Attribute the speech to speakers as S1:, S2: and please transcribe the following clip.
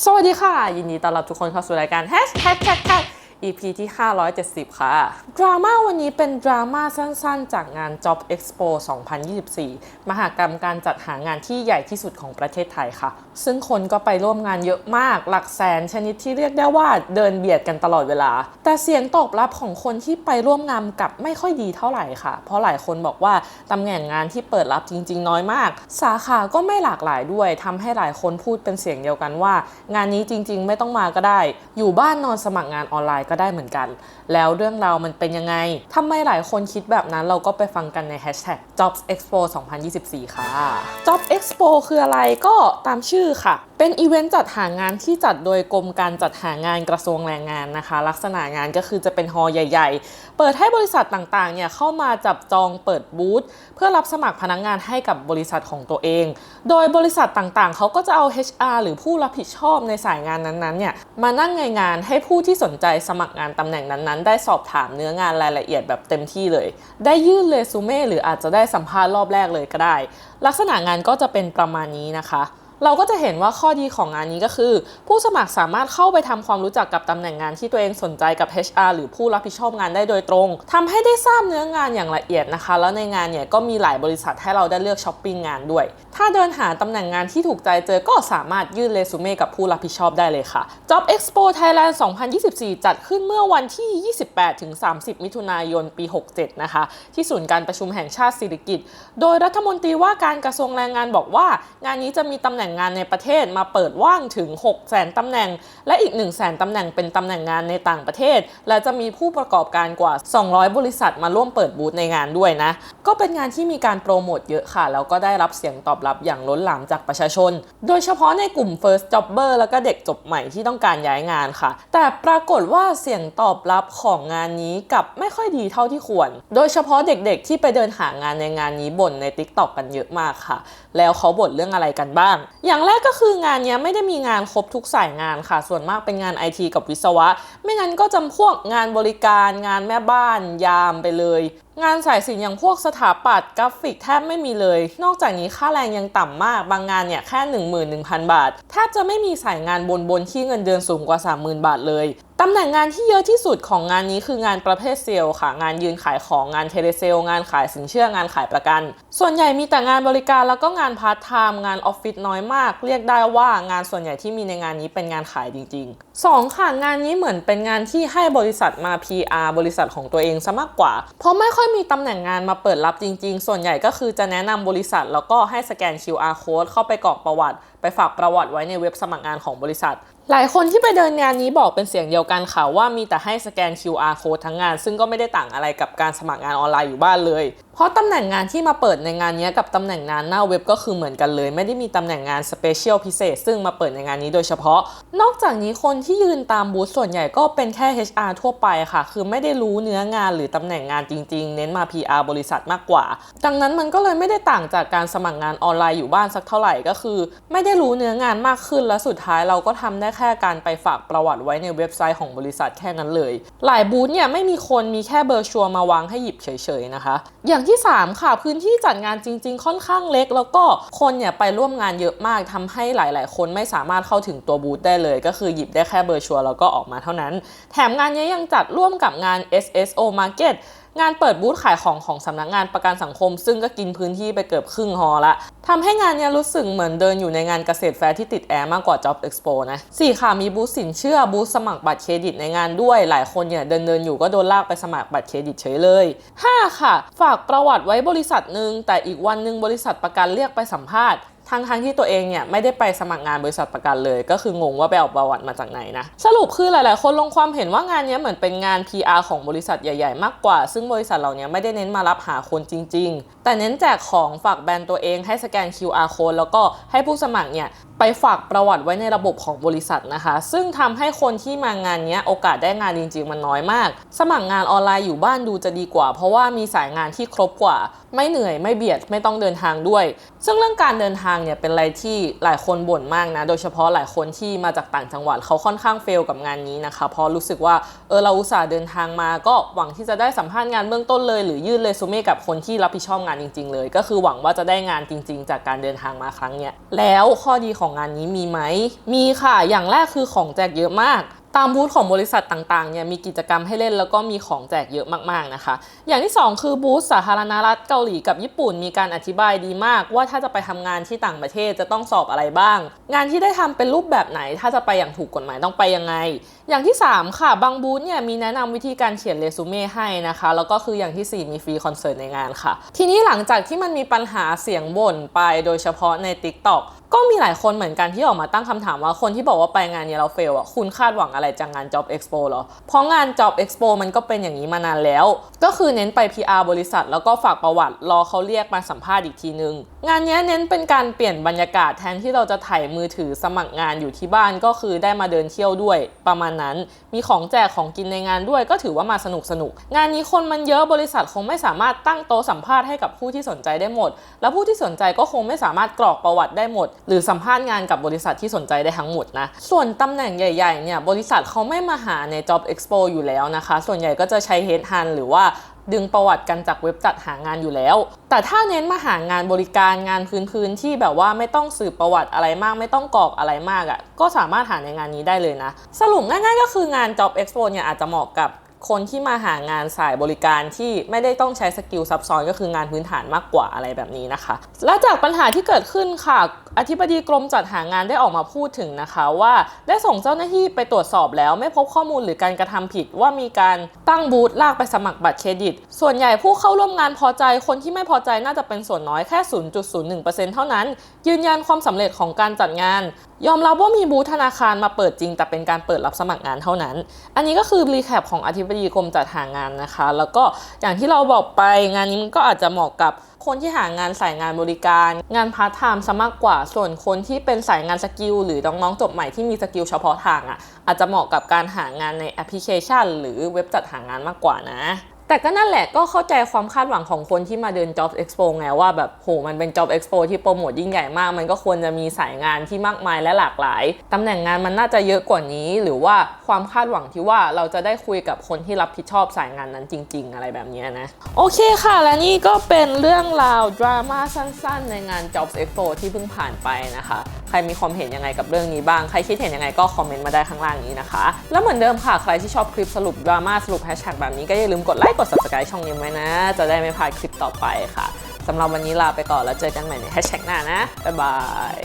S1: สวัสดีค่ะ ยินดีต้อนรับทุกคนเข้าสู่รายการ Hashtag Tag Tag EP ที่ 570 ค่ะ ดราม่าวันนี้เป็นดราม่าสั้นๆ จากงาน Job Expo 2024 มหากรรมการจัดหางานที่ใหญ่ที่สุดของประเทศไทยค่ะ ซึ่งคนก็ไปร่วมงานเยอะมาก หลักแสนชนิดที่เรียกได้ว่าเดินเบียดกันตลอดเวลา แต่เสียงตอบรับของคนที่ไปร่วมงานกับไม่ค่อยดีเท่าไหร่ค่ะ เพราะหลายคนบอกว่าตำแหน่งงานที่เปิดรับจริง ๆ น้อยมาก สาขาก็ไม่หลากหลายด้วยทำให้หลายคนพูดเป็นเสียงเดียวกันว่า งานนี้จริง ๆ ไม่ต้องมาก็ได้ อยู่บ้านนอนสมัครงานออนไลน์ก็ได้เหมือนกัน แล้วเรื่องราวมันเป็นยังไงทำไมหลายคนคิดแบบนั้นเราก็ไปฟังกันใน Hashtag Jobs Expo 2024 ค่ะ #jobsexpo คืออะไรก็ตามชื่อค่ะ เป็นอีเวนต์จัดหางานที่จัดโดยกรมการจัดหางานกระทรวงแรงงานนะคะ ลักษณะงานก็คือจะเป็นฮอล์ใหญ่ ๆ เปิดให้บริษัทต่างๆเนี่ยเข้ามาจับจองเปิดบูธเพื่อรับสมัครพนักงานให้กับบริษัทของตัวเอง โดยบริษัทต่างๆ เขาก็จะเอา HR หรือผู้รับผิดชอบในสายงานนั้นๆเนี่ยมานั่งในงานให้ผู้ที่สนใจสมัครงานตำแหน่งนั้นๆ ได้สอบถามเนื้องานรายละเอียดแบบเต็มที่เลย ได้ยื่นเรซูเม่หรืออาจจะได้สัมภาษณ์รอบแรกเลยก็ได้ ลักษณะงานก็จะเป็นประมาณนี้นะคะ เราก็จะเห็นว่าข้อดีของงานนี้ก็คือ ผู้สมัครสามารถเข้าไปทำความรู้จักกับตำแหน่งงานที่ตัวเองสนใจกับ HR หรือผู้รับผิดชอบงานได้โดยตรงทำให้ได้ทราบเนื้องานอย่างละเอียดนะคะ แล้วในงานเนี่ยก็มีหลายบริษัทให้เราได้เลือกช้อปปิ้งงานด้วย ถ้าเดินหาตำแหน่งงานที่ถูกใจเจอก็สามารถยื่นเรซูเม่กับผู้รับผิดชอบได้เลยค่ะ Job Expo Thailand 2024 จัดขึ้นเมื่อวันที่ 28-30 มิถุนายนปี 67 นะคะ ที่ศูนย์การประชุมแห่งชาติสิริกิติ์โดยรัฐมนตรีว่าการกระทรวงแรงงานบอกว่า งานนี้จะมีตำแหน่งงานในประเทศมาเปิดว่างถึง6แสนตำแหน่ง และอีก 1 0 0 0 0แสนตำแหน่งเป็นตำแหน่งงานในต่างประเทศ และจะมีผู้ประกอบการกว่า 200 บริษัทมาร่วมเปิดบูธในงานด้วยนะ ก็เป็นงานที่มีการโปรโมทเยอะค่ะ แล้วก็ได้รับเสียงตอบรับอย่างล้นหลามจากประชาชน โดยเฉพาะในกลุ่ม first jobber แล้วก็เด็กจบใหม่ที่ต้องการย้ายงานค่ะ แต่ปรากฏว่าเสียงตอบรับของงานนี้กับไม่ค่อยดีเท่าที่ควร โดยเฉพาะเด็กๆ ที่ไปเดินหางานในงานนี้บ่นใน TikTok กันเยอะมากค่ะ แล้วเขาบ่นเรื่องอะไรกันบ้างอย่างแรกก็คืองานนี้ไม่ได้มีงานครบทุกสายงานค่ะ ส่วนมากเป็นงานไอทีกับวิศวะ ไม่งั้นก็จำพวกงานบริการ งานแม่บ้านยามไปเลยงานสายศิลป์อย่างพวกสถาปัตย์กราฟิกแทบไม่มีเลย นอกจากนี้ค่าแรงยังต่ำมาก บางงานเนี่ยแค่ 11,000 บาท แทบจะไม่มีสายงานบนบนที่เงินเดือนสูงกว่า 30,000 บาทเลยตำแหน่งงานที่เยอะที่สุดของงานนี้คืองานประเภทเซลล์ค่ะ งานยืนขายของงานเทเลเซล งานขายสินเชื่องานขายประกัน ส่วนใหญ่มีแต่งานบริการแล้วก็งานพาร์ทไทม์งานออฟฟิศน้อยมาก เรียกได้ว่างานส่วนใหญ่ที่มีในงานนี้เป็นงานขายจริง ๆ 2 ค่ะงานนี้เหมือนเป็นงานที่ให้บริษัทมา PR บริษัทของตัวเองซะมากกว่า เพราะไม่ค่อยมีตำแหน่งงานมาเปิดรับจริง ๆ ส่วนใหญ่ก็คือจะแนะนำบริษัท แล้วก็ให้สแกน QR code เข้าไปกรอกประวัติ ไปฝากประวัติไว้ในเว็บสมัครงานของบริษัท หลายคนที่ไปเดินงานนี้บอกเป็นเสียงเดียวกันค่ะว่ามีแต่ให้สแกน QR code ทั้งงาน ซึ่งก็ไม่ได้ต่างอะไรกับการสมัครงานออนไลน์อยู่บ้านเลย เพราะตำแหน่งงานที่มาเปิดในงานนี้กับตำแหน่งงานหน้าเว็บก็คือเหมือนกันเลย ไม่ได้มีตำแหน่งงานสเปเชียลพิเศษ ซึ่งมาเปิดในงานนี้โดยเฉพาะ นอกจากนี้คนที่ยืนตามบูธส่วนใหญ่ก็เป็นแค่ HR ทั่วไปค่ะ คือไม่ได้รู้เนื้องานหรือตำแหน่งงานจริง ๆ เน้นมา PR บริษัทมากกว่า ดังนั้นมันก็เลยไม่ได้ต่างจากการสมัครงานออนไลน์อยู่บ้านสักเท่าไหร่ก็คือ ไม่ได้รู้เนื้องานมากขึ้นและสุดท้ายเราก็ทำได้แค่การไปฝากประวัติไว้ในเว็บไซต์ของบริษัทแค่นั้นเลย หลายบูธเนี่ยไม่มีคนมีแค่เบอร์ชัวร์มาวางให้หยิบเฉยๆนะคะ อย่างที่ 3 ค่ะ พื้นที่จัดงานจริง ๆ ค่อนข้างเล็ก แล้วก็คนเนี่ยไปร่วมงานเยอะมากทำให้หลาย ๆ คนไม่สามารถเข้าถึงตัวบูธได้เลย ก็คือหยิบได้แค่เบอร์ชัวร์แล้วก็ออกมาเท่านั้น แถมงานนี้ยังจัดร่วมกับงาน SSO Market งานเปิดบูธขายของของสำนักงานประกันสังคม ซึ่งก็กินพื้นที่ไปเกือบครึ่งฮอละทำให้งานเนี้ยรู้สึกเหมือนเดินอยู่ในงานเกษตรแฟร์ที่ติดแอร์มากกว่า Job Expo นะสี่ค่ะมีบูธสินเชื่อบูธสมัครบัตรเครดิตในงานด้วย หลายคนเนี่ยเดินเดินอยู่ก็โดนลากไปสมัครบัตรเครดิตเฉยเลยห้าค่ะ ฝากประวัติไว้บริษัทหนึ่งแต่อีกวันหนึ่งบริษัทประกันเรียกไปสัมภาษณ์ ทั้งทั้งๆที่ตัวเองเนี่ยไม่ได้ไปสมัครงานบริษัทประกันเลย ก็คืองงว่าไปเอาประวัติมาจากไหนนะสรุปคือหลาย ๆ คนลงความเห็นว่างานนี้เหมือนเป็นงาน PR ของบริษัทใหญ่ ๆ มากกว่า ซึ่งบริษัทเหล่านี้ไม่ได้เน้นมารับหาคนจริง ๆ แต่เน้นแจกของฝากแบรนด์ตัวเองให้สแกน QR code แล้วก็ให้ผู้สมัครเนี่ยไปฝากประวัติไว้ในระบบของบริษัทนะคะ ซึ่งทำให้คนที่มางานนี้โอกาสได้งานจริง ๆ มันน้อยมาก สมัครงานออนไลน์อยู่บ้านดูจะดีกว่า เพราะว่ามีสายงานที่ครบกว่า ไม่เหนื่อยไม่เบียดไม่ต้องเดินทางด้วย ซึ่งเรื่องการเดินทางเนี่ยเป็นอะไรที่หลายคนบ่นมากนะ โดยเฉพาะหลายคนที่มาจากต่างจังหวัดเขาค่อนข้างเฟลกับงานนี้นะคะเพราะรู้สึกว่าเออเราอุตส่าห์เดินทางมา ก็หวังที่จะได้สัมภาษณ์งานเบื้องต้นเลย หรือยื่นเรซูเม่กับคนที่รับผิดชอบงานจริง ๆ เลย ก็คือหวังว่าจะได้งานจริง ๆ จากการเดินทางมาครั้งเนี้ยแล้วข้อดีของงานนี้มีไหมมีค่ะอย่างแรกคือของแจกเยอะมาก ตามบูธของบริษัทต่างๆเนี่ยมีกิจกรรมให้เล่นแล้วก็มีของแจกเยอะมากๆนะคะ อย่างที่ 2 คือบูธสาธารณรัฐเกาหลีกับญี่ปุ่นมีการอธิบายดีมาก ว่าถ้าจะไปทำงานที่ต่างประเทศจะต้องสอบอะไรบ้าง งานที่ได้ทำเป็นรูปแบบไหน ถ้าจะไปอย่างถูกกฎหมายต้องไปยังไง อย่างที่ 3 ค่ะ บางบูธเนี่ยมีแนะนำวิธีการเขียนเรซูเม่ให้นะคะแล้วก็คืออย่างทีสี่ 4 มีฟรีคอนเสิร์ตในงานค่ะ ทีนี้หลังจากที่มันมีปัญหาเสียงบ่นไปโดยเฉพาะใน TikTok ก็มีหลายคนเหมือนกันที่ออกมาตั้งคำถามว่าคนที่บอกว่าไปงานเนี้เราเฟลอะคุณคาดหวังอะไรจากงาน Job Expo เหรอ เพราะงาน Job Expo มันก็เป็นอย่างนี้มานานแล้ว ก็คือเน้นไป PR บริษัท แล้วก็ฝากประวัติรอเขาเรียกมาสัมภาษณ์อีกทีนึง งานนี้เน้นเป็นการเปลี่ยนบรรยากาศแทนที่เราจะถ่ายมือถือสมัครงานอยู่ที่บ้านก็คือได้มาเดินเที่ยวด้วยประมาณนั้น มีของแจกของกินในงานด้วย ก็ถือว่ามาสนุกสนุกงานนี้คนมันเยอะบริษัทคงไม่สามารถตั้งโต๊ะสัมภาษณ์ให้กับผู้ที่สนใจได้หมด แล้วผู้ที่สนใจก็คงไม่สามารถกรอกประวัติได้หมดหรือสัมภาษณ์งานกับบริษัทที่สนใจได้ทั้งหมดนะ ส่วนตำแหน่งใหญ่ๆเนี่ยบริษัทเขาไม่มาหาใน Job Expo อยู่แล้วนะคะ ส่วนใหญ่ก็จะใช้ Head Hunt หรือว่าดึงประวัติกันจากเว็บจัดหางานอยู่แล้ว แต่ถ้าเน้นมาหางานบริการงานพื้นๆที่แบบว่าไม่ต้องสืบประวัติอะไรมาก ไม่ต้องกรอกอะไรมากอะ่ะก็สามารถหาในงานนี้ได้เลยนะ สรุปง่ายๆก็คืองาน Job Expo เนี่ยอาจจะเหมาะกับ คนที่มาหางานสายบริการที่ไม่ได้ต้องใช้สกิลซับซ้อนก็คืองานพื้นฐานมากกว่าอะไรแบบนี้นะคะ และจากปัญหาที่เกิดขึ้นค่ะ อธิบดีกรมจัดหางานได้ออกมาพูดถึงนะคะว่าได้ส่งเจ้าหน้าที่ไปตรวจสอบแล้ว ไม่พบข้อมูลหรือการกระทำผิดว่ามีการตั้งบูธลากไปสมัครบัตรเครดิต ส่วนใหญ่ผู้เข้าร่วมงานพอใจคนที่ไม่พอใจน่าจะเป็นส่วนน้อยแค่ 0.01%เท่านั้น ยืนยันความสำเร็จของการจัดงาน ยอมรับว่ามีบูธธนาคารมาเปิดจริง แต่เป็นการเปิดรับสมัครงานเท่านั้น อันนี้ก็คือรีแคปของอธิบดีกรมจัดหางานนะคะ แล้วก็อย่างที่เราบอกไปงานนี้มันก็อาจจะเหมาะกับคนที่หางานสายงานบริการ งานพาร์ทไทม์ซะมากกว่า ส่วนคนที่เป็นสายงานสกิลหรือน้องๆจบใหม่ที่มีสกิลเฉพาะทางอะอาจจะเหมาะกับการหางานในแอปพลิเคชัน หรือเว็บจัดหางานมากกว่านะ แต่ก็นั่นแหละก็เข้าใจความคาดหวังของคนที่มาเดิน Job Expo ไงว่าแบบโหมันเป็น Job Expo ที่โปรโมทยิ่งใหญ่มาก มันก็ควรจะมีสายงานที่มากมายและหลากหลายตำแหน่งงานมันน่าจะเยอะกว่านี้ หรือว่าความคาดหวังที่ว่าเราจะได้คุยกับคนที่รับผิดชอบสายงานนั้นจริง ๆ อะไรแบบนี้นะ โอเคค่ะ และนี่ก็เป็นเรื่องราวดราม่าสั้น ๆ ในงาน Job Expo ที่เพิ่งผ่านไปนะคะใครมีความเห็นยังไงกับเรื่องนี้บ้าง ใครคิดเห็นยังไงก็คอมเมนต์มาได้ข้างล่างนี้นะคะ แล้วเหมือนเดิมค่ะ ใครที่ชอบคลิปสรุปดราม่าสรุปแฮชแท็กแบบนี้ก็อย่าลืมกดไลค์กด subscribe ช่องนี้ไว้นะ จะได้ไม่พลาดคลิปต่อไปค่ะสำหรับวันนี้ลาไปก่อนแล้วเจอกันใหม่ในแฮชแท็กหน้านะ บ๊ายบาย